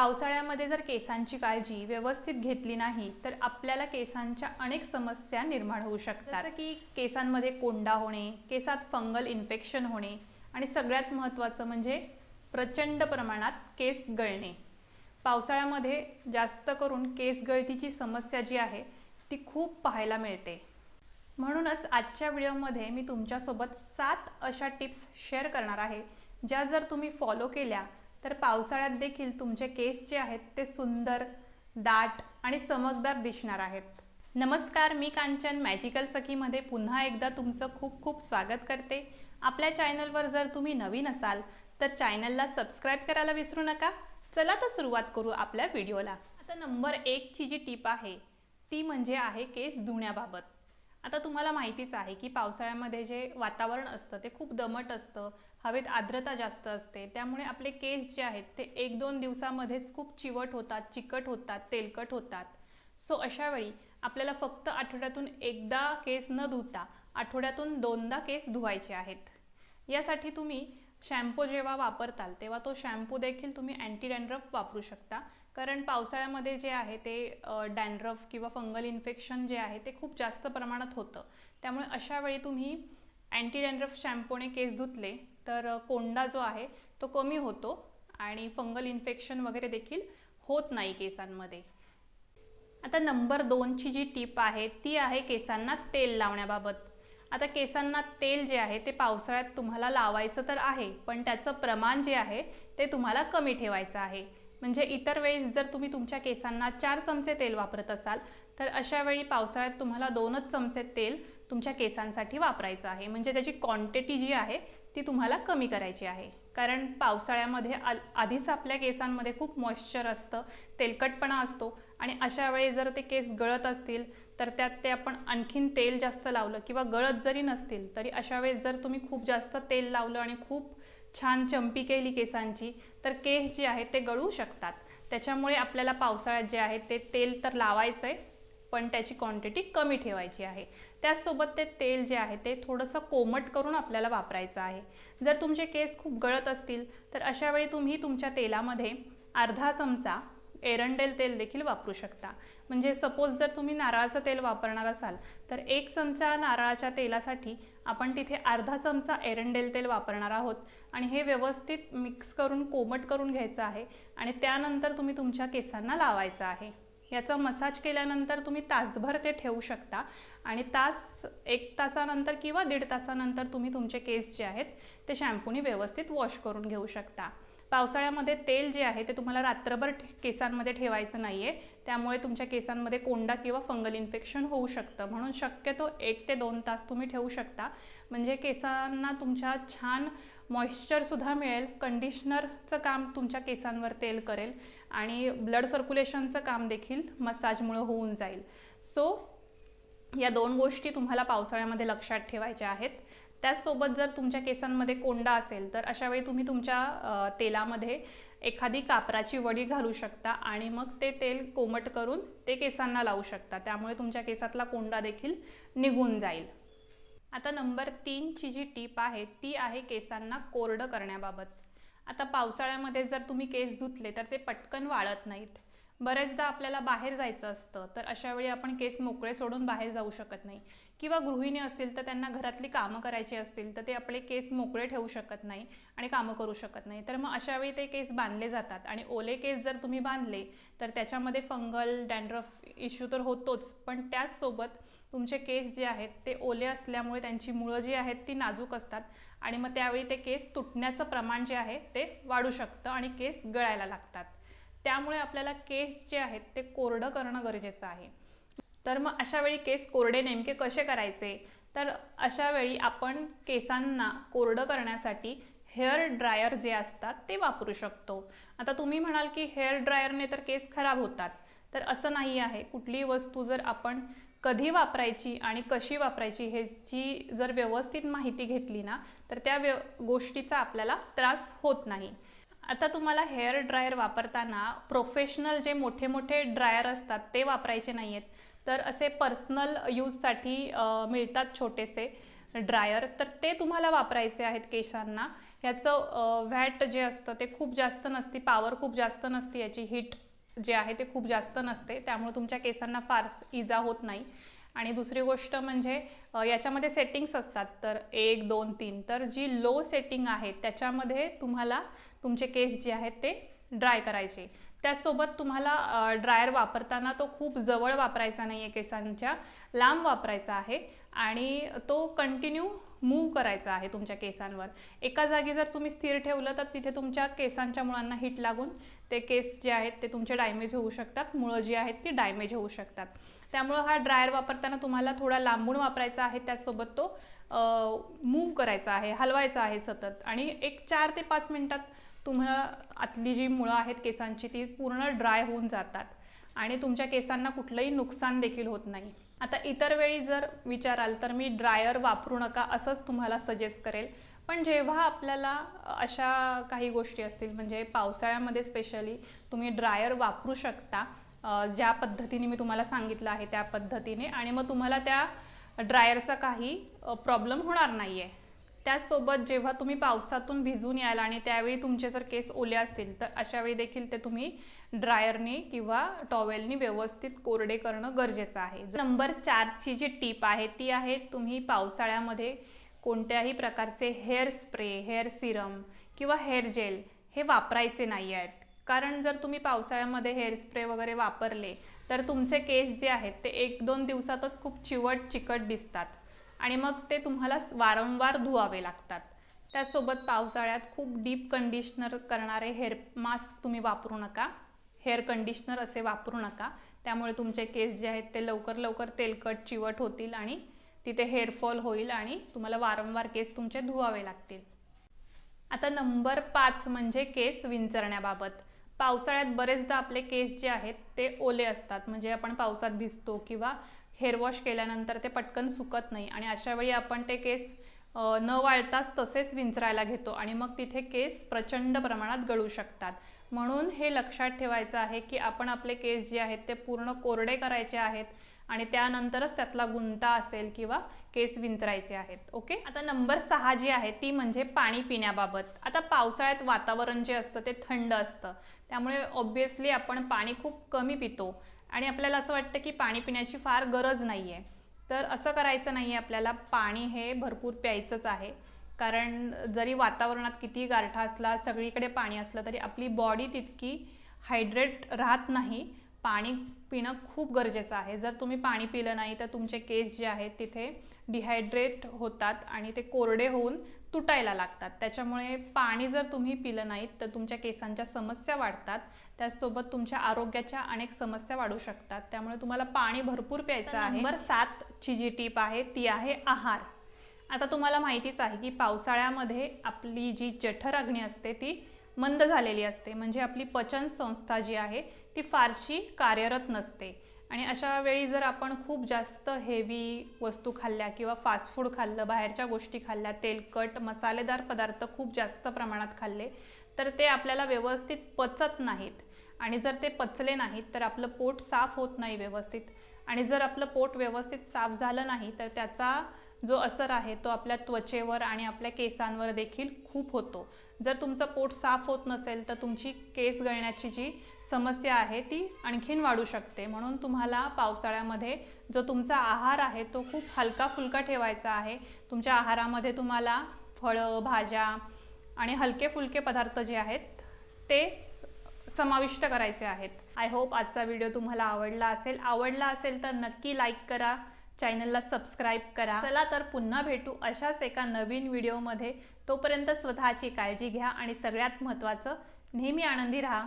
पावसाळ्यामध्ये जर केसांची काळजी व्यवस्थित घेतली नाही तर आपल्याला केसांच्या अनेक समस्या निर्माण होऊ शकतात. जसं की केसांमध्ये कोंडा होणे केसात फंगल इन्फेक्शन होणे आणि सगळ्यात महत्त्वाचं म्हणजे प्रचंड प्रमाणात केस गळणे. पावसाळ्यामध्ये जास्त करून केस गळतीची समस्या जी आहे ती खूप पाहायला मिळते. म्हणूनच आजच्या व्हिडिओमध्ये मी तुमच्यासोबत सात अशा टिप्स शेअर करणार आहे ज्या जर तुम्ही फॉलो केल्या तर पावसाळ्यात देखील तुमचे केस जे आहेत ते सुंदर दाट आणि चमकदार दिसणार आहेत. नमस्कार मी कांचन मॅजिकल सखीमध्ये पुन्हा एकदा तुमचं खूप खूप स्वागत करते. आपल्या चॅनलवर जर तुम्ही नवीन असाल तर चॅनलला सबस्क्राईब करायला विसरू नका. चला तर सुरुवात करू आपल्या व्हिडिओला. आता नंबर एकची जी टीप आहे ती म्हणजे आहे केस धुण्याबाबत. आता तुम्हाला माहितीच आहे की पावसाळ्यामध्ये जे वातावरण असतं ते खूप दमट असतं हवेत आर्द्रता जास्त असते त्यामुळे आपले केस जे आहेत ते एक दोन दिवसामध्येच खूप चिवट होतात चिकट होतात तेलकट होतात. सो अशा वेळी आपल्याला फक्त आठवड्यातून एकदा केस न धुता आठवड्यातून दोनदा केस धुवायचे आहेत. यासाठी तुम्ही शॅम्पू जेव्हा वापरताल तेव्हा तो शॅम्पू देखील तुम्ही अँटी डँड्रफ वापरू शकता. कारण पावसाळ्यामध्ये जे आहे ते डॅन्ड्रफ किंवा फंगल इन्फेक्शन जे आहे ते खूप जास्त प्रमाणात होतं. त्यामुळे अशा वेळी तुम्ही अँटी डॅन्ड्रफ शॅम्पूने केस धुतले तर कोंडा जो आहे तो कमी होतो आणि फंगल इन्फेक्शन वगैरे देखील होत नाही केसांमध्ये. आता नंबर दोनची जी टीप आहे ती आहे केसांना तेल लावण्याबाबत. आता केसांना तेल जे आहे ते पावसाळ्यात तुम्हाला लावायचं तर आहे पण त्याचं प्रमाण जे आहे ते तुम्हाला कमी ठेवायचं आहे. म्हणजे इतर वेळेस जर तुम्ही तुमच्या केसांना चार चमचे तेल वापरत असाल तर अशा वेळी पावसाळ्यात तुम्हाला दोनच चमचे तेल तुमच्या केसांसाठी वापरायचं आहे. म्हणजे त्याची क्वांटिटी जी आहे ती तुम्हाला कमी करायची आहे. कारण पावसाळ्यामध्ये आ आधीच आपल्या केसांमध्ये खूप मॉइश्चर असतं तेलकटपणा असतो आणि अशा वेळी जर ते केस गळत असतील तर त्यात ते आपण आणखीन तेल जास्त लावलं किंवा गळत जरी नसतील तरी अशा वेळेस जर तुम्ही खूप जास्त तेल लावलं आणि खूप छान चंपी केली केसांची तर केस जे आहेत ते गळू शकतात. त्याच्यामुळे आपल्याला पावसाळ्यात जे आहे ते तेल तर लावायचं आहे पण त्याची क्वांटिटी कमी ठेवायची आहे. त्याचसोबत ते तेल जे आहे ते थोडंसं कोमट करून आपल्याला वापरायचं आहे. जर तुमचे केस खूप गळत असतील तर अशावेळी तुम्ही तुमच्या तेलामध्ये अर्धा चमचा एरंडेल तेल देखील वापरू शकता. म्हणजे सपोज जर तुम्ही नारळाचं तेल वापरणार असाल तर एक चमचा नारळाच्या तेलासाठी आपण तिथे अर्धा चमचा एरंडेल तेल वापरणार आहोत. आणि हे व्यवस्थित मिक्स करून कोमट करून घ्यायचं आहे. आणि त्यानंतर तुम्ही तुमच्या केसांना लावायचं आहे. याचा मसाज केल्यानंतर तुम्ही तासभर ते ठेवू शकता. आणि तास एक तासानंतर किंवा दीड तासानंतर तुम्ही तुमचे केस जे आहेत ते शॅम्पूने व्यवस्थित वॉश करून घेऊ शकता. पावसाळ्यामध्ये तेल जे आहे ते तुम्हाला रात्रभर केसांमध्ये ठेवायचं नाही आहे त्यामुळे तुमच्या केसांमध्ये कोंडा किंवा फंगल इन्फेक्शन होऊ शकतं. म्हणून शक्यतो एक ते दोन तास तुम्ही ठेवू शकता. म्हणजे केसांना तुमच्या छान मॉइश्चरसुद्धा मिळेल कंडिशनरचं काम तुमच्या केसांवर तेल करेल आणि ब्लड सर्क्युलेशनचं काम देखील मसाजमुळं होऊन जाईल. सो या दोन गोष्टी तुम्हाला पावसाळ्यामध्ये लक्षात ठेवायच्या आहेत. त्याचसोबत जर तुमच्या केसांमध्ये कोंडा असेल तर अशा वेळी तुम्ही तुमच्या तेलामध्ये एखादी कापराची वडी घालू शकता आणि मग ते तेल कोमट करून ते केसांना लावू शकता. त्यामुळे तुमच्या केसातला कोंडा देखील निघून जाईल. आता नंबर तीनची जी टीप आहे ती आहे केसांना कोरडं करण्याबाबत. आता पावसाळ्यामध्ये जर तुम्ही केस धुतले तर ते पटकन वाळत नाहीत. बरेचदा आपल्याला बाहेर जायचं असतं तर अशा वेळी आपण केस मोकळे सोडून बाहेर जाऊ शकत नाही. किंवा गृहिणी असतील तर त्यांना घरातली कामं करायची असतील तर ते आपले केस मोकळे ठेवू शकत नाही आणि कामं करू शकत नाही. तर मग अशा वेळी ते केस बांधले जातात आणि ओले केस जर तुम्ही बांधले तर त्याच्यामध्ये फंगल डॅन्ड्रफ इश्यू तर होतोच पण त्याचसोबत तुमचे केस जे आहेत ते ओले असल्यामुळे त्यांची मुळं जी आहेत ती नाजूक असतात आणि मग त्यावेळी ते केस तुटण्याचं प्रमाण जे आहे ते वाढू शकतं आणि केस गळायला लागतात. त्यामुळे आपल्याला केस जे आहेत ते कोरडं करणं गरजेचं आहे. तर मग अशा वेळी केस कोरडे नेमके कसे करायचे? तर अशा वेळी आपण केसांना कोरडं करण्यासाठी हेअर ड्रायर जे असतात ते वापरू शकतो. आता तुम्ही म्हणाल की हेअर ड्रायरने तर केस खराब होतात. तर असं नाही आहे. कुठलीही वस्तू जर आपण कधी वापरायची आणि कशी वापरायची ह्याची जर व्यवस्थित माहिती घेतली ना तर त्या व्य गोष्टीचा आपल्याला त्रास होत नाही. आता तुम्हाला हेअर ड्रायर वापरताना प्रोफेशनल जे मोठे मोठे ड्रायर असतात ते वापरायचे नाही आहेत तर असे पर्सनल यूजसाठी मिळतात छोटेसे ड्रायर तर ते तुम्हाला वापरायचे आहेत केसांना. ह्याचं व्हॅट जे असतं ते खूप जास्त नसते पॉवर खूप जास्त नसते याची हीट जे आहे ते खूप जास्त नसते. त्यामुळे तुमच्या केसांना फार इजा होत नाही. आणि दुसरी गोष्ट म्हणजे याच्यामध्ये सेटिंग्स असतात. तर एक दोन तीन. तर जी लो सेटिंग आहे त्याच्यामध्ये तुम्हाला तुमचे केस जे आहेत ते ड्राय करायचे. त्याचसोबत तुम्हाला ड्रायर वापरताना तो खूप जवळ वापरायचा नाही आहे केसांच्या लांब वापरायचा आहे आणि तो कंटिन्यू मूव्ह करायचा आहे तुमच्या केसांवर. एका जागी जर तुम्ही स्थिर ठेवलं तर तिथे तुमच्या केसांच्या मुळांना हिट लागून ते केस जे आहेत ते तुमचे डायमेज होऊ शकतात मुळं जी आहेत ती डायमेज होऊ शकतात. त्यामुळं हा ड्रायर वापरताना तुम्हाला थोडा लांबून वापरायचा आहे त्याचसोबत तो मूव्ह करायचा आहे हलवायचा आहे सतत. आणि एक चार ते पाच मिनटात तुम्हाला आतली जी मुळं आहेत केसांची ती पूर्ण ड्राय होऊन जातात. आणि तुमच्या केसांना कुठलंही नुकसान देखील होत नाही. आता इतर वेळी जर विचाराल तर मी ड्रायर वापरू नका असंच तुम्हाला सजेस्ट करेल. पण जेव्हा आपल्याला अशा काही गोष्टी असतील म्हणजे पावसाळ्यामध्ये स्पेशली तुम्ही ड्रायर वापरू शकता ज्या पद्धतीने मी तुम्हाला सांगितलं आहे त्या पद्धतीने आणि मग तुम्हाला त्या ड्रायरचा काही प्रॉब्लेम होणार नाही आहे त्याचसोबत जेव्हा तुम्ही पावसातून भिजून याल आणि त्यावेळी तुमचे जर केस ओले असतील तर अशावेळी देखील ते तुम्ही ड्रायरने किंवा टॉवेलनी व्यवस्थित कोरडे करणं गरजेचं आहे. नंबर चारची जी टीप आहे ती आहे तुम्ही पावसाळ्यामध्ये कोणत्याही प्रकारचे हेअर स्प्रे हेअर सिरम किंवा हेअर जेल हे वापरायचे नाही आहेत. कारण जर तुम्ही पावसाळ्यामध्ये हेअर स्प्रे वगैरे वापरले तर तुमचे केस जे आहेत ते एक दोन दिवसातच खूप चिवट चिकट दिसतात. आणि मग ते तुम्हाला वारंवार धुवावे लागतात. त्याचसोबत पावसाळ्यात खूप डीप कंडिशनर करणारे हेअर मास्क तुम्ही वापरू नका. हेअर कंडिशनर असे वापरू नका. त्यामुळे तुमचे केस जे आहेत ते लवकर लवकर तेलकट चिवट होतील आणि तिथे हेअरफॉल होईल आणि तुम्हाला वारंवार केस तुमचे धुवावे लागतील. आता नंबर पाच म्हणजे केस विंचरण्याबाबत. पावसाळ्यात बरेचदा आपले केस जे आहेत ते ओले असतात. म्हणजे आपण पावसात भिजतो किंवा हेअर वॉश केल्यानंतर ते पटकन सुकत नाही. आणि अशा वेळी आपण ते केस न वाळताच तसेच विंचरायला घेतो आणि मग तिथे केस प्रचंड प्रमाणात गळू शकतात. म्हणून हे लक्षात ठेवायचं आहे की आपण आपले केस जे आहेत ते पूर्ण कोरडे करायचे आहेत आणि त्यानंतरच त्यातला गुंता असेल किंवा केस विंचरायचे आहेत. ओके? आता नंबर सहा जी आहे ती म्हणजे पाणी पिण्याबाबत. आता पावसाळ्यात वातावरण जे असतं ते थंड असतं. त्यामुळे ऑब्विसली आपण पाणी खूप कमी पितो. आणि आपल्याला असं वाटतं की पाणी पिण्याची फार गरज नाही आहे तर असं करायचं नाही आहे आपल्याला. पाणी हे भरपूर प्यायचंच आहे. कारण जरी वातावरणात किती गारठा असला सगळीकडे पाणी असलं तरी आपली बॉडी तितकी हायड्रेट राहत नाही. पाणी पिणं खूप गरजेचं आहे. जर तुम्ही पाणी पिलं नाही तर तुमचे केस जे आहेत तिथे डिहायड्रेट होतात आणि ते कोरडे होऊन तुटायला लागतात. त्याच्यामुळे पाणी जर तुम्ही पिलं नाहीत तर तुमच्या केसांच्या समस्या वाढतात. त्याचसोबत तुमच्या आरोग्याच्या अनेक समस्या वाढू शकतात. त्यामुळे तुम्हाला पाणी भरपूर प्यायचं आहे. नंबर सातची जी टीप आहे ती आहे आहार. आता तुम्हाला माहितीच आहे की पावसाळ्यामध्ये आपली जी जठराग्नी असते ती मंद झालेली असते. म्हणजे आपली पचन संस्था जी आहे ती फारशी कार्यरत नसते. आणि अशा वेळी जर आपण खूप जास्त हेवी वस्तू खाल्ल्या किंवा फास्ट फूड खाल्लं बाहेरच्या गोष्टी खाल्ल्या तेलकट मसालेदार पदार्थ खूप जास्त प्रमाणात खाल्ले तर ते आपल्याला व्यवस्थित पचत नाहीत. आणि जर ते पचले नाहीत तर आपलं पोट साफ होत नाही व्यवस्थित. आणि जर आपलं पोट व्यवस्थित साफ झालं नाही तर त्याचा जो असर आहे तो आपल्या त्वचेवर आणि आपल्या केसांवर देखील खूप होतो. जर तुमचं पोट साफ होत नसेल तर तुमची केस गळण्याची जी समस्या आहे ती आणखीन वाढू शकते. म्हणून तुम्हाला पावसाळ्यामध्ये जो तुमचा आहार आहे तो खूप हलका फुलका ठेवायचा आहे. तुमच्या आहारामध्ये तुम्हाला फळं भाज्या आणि हलके फुलके पदार्थ जे आहेत ते समाविष्ट करायचे आहेत. आय होप आजचा व्हिडिओ तुम्हाला आवडला असेल. आवडला असेल तर नक्की लाईक करा. चॅनलला सबस्क्राईब करा. चला तर पुन्हा भेटू अशाच एका नवीन व्हिडिओमध्ये तोपर्यंत स्वतःची काळजी घ्या आणि सगळ्यात महत्त्वाचं नेहमी आनंदी राहा.